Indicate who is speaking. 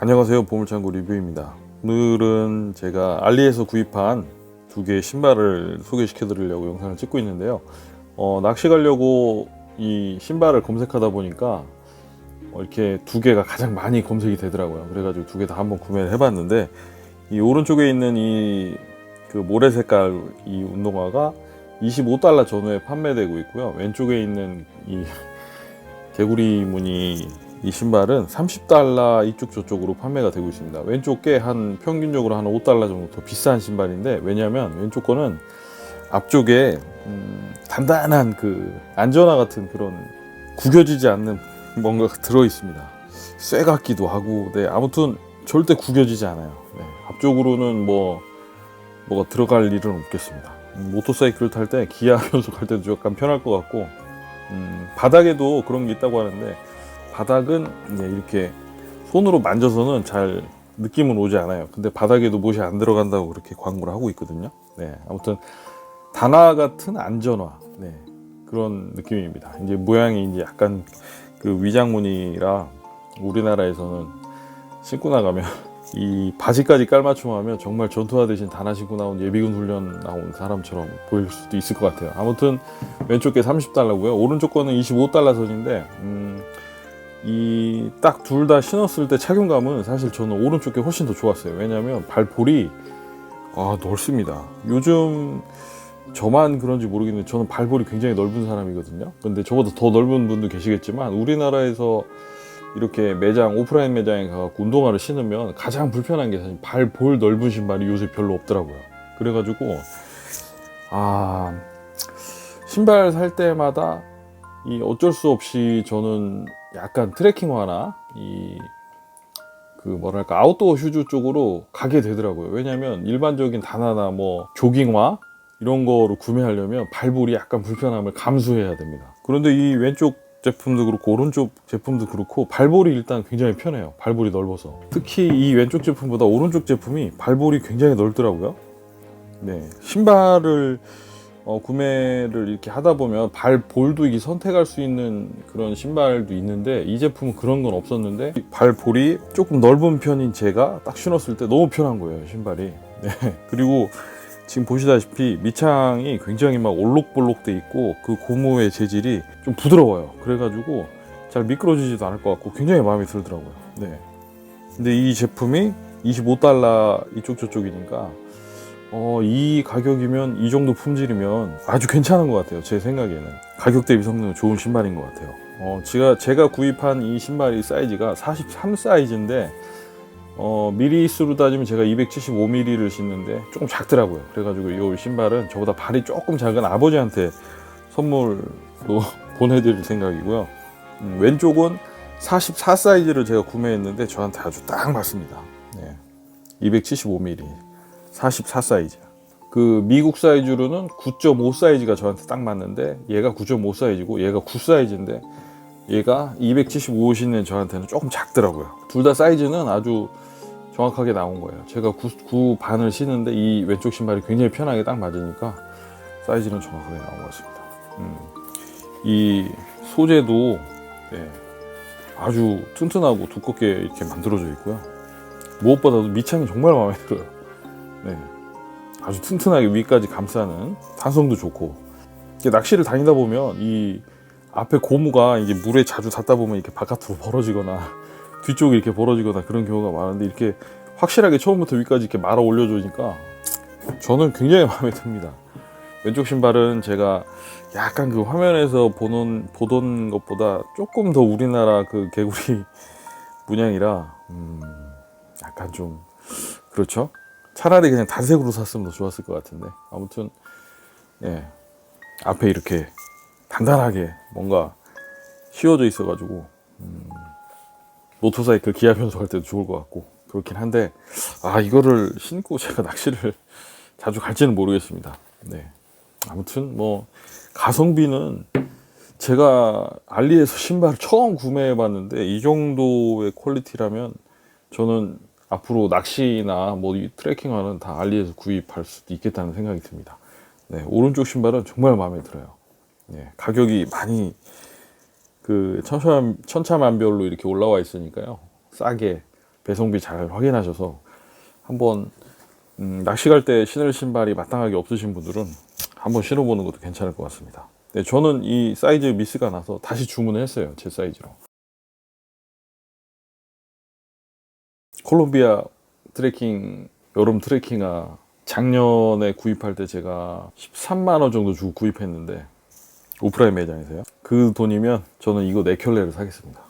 Speaker 1: 안녕하세요. 보물창고 리뷰입니다. 오늘은 제가 알리에서 구입한 두 개의 신발을 소개시켜 드리려고 영상을 찍고 있는데요. 어, 낚시 가려고 이 신발을 검색하다 보니까 어, 이렇게 두 개가 가장 많이 검색이 되더라고요. 그래가지고 두 개 다 한번 구매를 해봤는데 이 오른쪽에 있는 이 그 모래 색깔 이 운동화가 25달러 전후에 판매되고 있고요. 왼쪽에 있는 이 개구리 무늬 이 신발은 30달러 이쪽 저쪽으로 판매가 되고 있습니다. 왼쪽 게 한 평균적으로 한 5달러 정도 더 비싼 신발인데 왜냐하면 왼쪽 거는 앞쪽에 음, 단단한 그 안전화 같은 그런 구겨지지 않는 뭔가가 들어 있습니다. 쇠 같기도 하고, 네 아무튼 절대 구겨지지 않아요. 네, 앞쪽으로는 뭐 뭐가 들어갈 일은 없겠습니다. 음, 모터사이클 탈 때 기아 변속 할 때도 약간 편할 것 같고 음, 바닥에도 그런 게 있다고 하는데 바닥은 이렇게 손으로 만져서는 잘 느낌은 오지 않아요. 근데 바닥에도 못이 안 들어간다고 그렇게 광고를 하고 있거든요. 네, 아무튼 단화 같은 안전화, 네, 그런 느낌입니다. 이제 모양이 이제 약간 그 위장무늬라 우리나라에서는 신고 나가면 이 바지까지 깔맞춤하면 정말 전투하듯이 단화 신고 나온 예비군 훈련 나온 사람처럼 보일 수도 있을 것 같아요. 아무튼 왼쪽 게 30달러고요. 오른쪽 거는 25달러 선인데 음, 이 딱 둘 다 신었을 때 착용감은 사실 저는 오른쪽 게 훨씬 더 좋았어요. 왜냐하면 발볼이 아 넓습니다. 요즘 저만 그런지 모르겠는데 저는 발볼이 굉장히 넓은 사람이거든요. 근데 저보다 더 넓은 분도 계시겠지만 우리나라에서 이렇게 매장 오프라인 매장에 가서 운동화를 신으면 가장 불편한 게 사실 발볼 넓은 신발이 요새 별로 없더라고요. 그래가지고 아 신발 살 때마다 이 어쩔 수 없이 저는 약간 트레킹화나 이 그 뭐랄까 아웃도어 슈즈 쪽으로 가게 되더라고요. 왜냐면 일반적인 단화나 뭐 조깅화 이런 거로 구매하려면 발볼이 약간 불편함을 감수해야 됩니다. 그런데 이 왼쪽 제품도 그렇고 오른쪽 제품도 그렇고 발볼이 일단 굉장히 편해요. 발볼이 넓어서. 특히 이 왼쪽 제품보다 오른쪽 제품이 발볼이 굉장히 넓더라고요. 네. 신발을 어, 구매를 이렇게 하다 보면 발 볼도 이게 선택할 수 있는 그런 신발도 있는데 이 제품은 그런 건 없었는데 발 볼이 조금 넓은 편인 제가 딱 신었을 때 너무 편한 거예요 신발이 네. 그리고 지금 보시다시피 밑창이 굉장히 막 올록볼록 돼 있고 그 고무의 재질이 좀 부드러워요 그래가지고 잘 미끄러지지도 않을 것 같고 굉장히 마음에 들더라고요 네. 근데 이 제품이 25달러 이쪽 저쪽이니까 어, 이 가격이면 이 정도 품질이면 아주 괜찮은 것 같아요. 제 생각에는 가격 대비 성능 좋은 신발인 것 같아요. 어, 제가 제가 구입한 이 신발이 사이즈가 43 사이즈인데 어, 미리수로 따지면 제가 275mm를 신는데 조금 작더라고요. 그래가지고 이 신발은 저보다 발이 조금 작은 아버지한테 선물로 보내드릴 생각이고요. 음, 왼쪽은 44 사이즈를 제가 구매했는데 저한테 아주 딱 맞습니다. 네. 275mm. 44 사이즈. 그 미국 사이즈로는 9.5 사이즈가 저한테 딱 맞는데 얘가 9.5 사이즈고 얘가 9 사이즈인데 얘가 275 신는 저한테는 조금 작더라고요. 둘 다 사이즈는 아주 정확하게 나온 거예요. 제가 9, 9 반을 신는데 이 왼쪽 신발이 굉장히 편하게 딱 맞으니까 사이즈는 정확하게 나온 것 같습니다. 음. 이 소재도 네, 아주 튼튼하고 두껍게 이렇게 만들어져 있고요. 무엇보다도 밑창이 정말 마음에 들어요. 네. 아주 튼튼하게 위까지 감싸는 탄성도 좋고 낚시를 다니다 보면 이 앞에 고무가 이게 물에 자주 닿다 보면 이렇게 바깥으로 벌어지거나 뒤쪽이 이렇게 벌어지거나 그런 경우가 많은데 이렇게 확실하게 처음부터 위까지 이렇게 말아 올려주니까 저는 굉장히 마음에 듭니다. 왼쪽 신발은 제가 약간 그 화면에서 보는 보던 것보다 조금 더 우리나라 그 개구리 문양이라 음, 약간 좀 그렇죠. 차라리 그냥 단색으로 샀으면 더 좋았을 것 같은데. 아무튼 예. 앞에 이렇게 단단하게 뭔가 씌워져 있어가지고 음, 모터사이클 기아 변속할 때도 좋을 것 같고 그렇긴 한데 아 이거를 신고 제가 낚시를 자주 갈지는 모르겠습니다. 네. 아무튼 뭐 가성비는 제가 알리에서 신발을 처음 구매해 봤는데 이 정도의 퀄리티라면 저는 앞으로 낚시나 뭐이 트레킹화는 다 알리에서 구입할 수도 있겠다는 생각이 듭니다. 네, 오른쪽 신발은 정말 마음에 들어요. 네, 가격이 많이 그 천차, 천차만별로 이렇게 올라와 있으니까요. 싸게 배송비 잘 확인하셔서 한번 음, 낚시 갈 때 신을 신발이 마땅하게 없으신 분들은 한번 신어보는 것도 괜찮을 것 같습니다. 네, 저는 이 사이즈 미스가 나서 다시 주문을 했어요. 제 사이즈로. 콜롬비아 트레킹 여름 트레킹화 작년에 구입할 때 제가 13만 원 정도 주고 구입했는데 오프라인 매장에서요. 그 돈이면 저는 이거 네 켤레를 사겠습니다.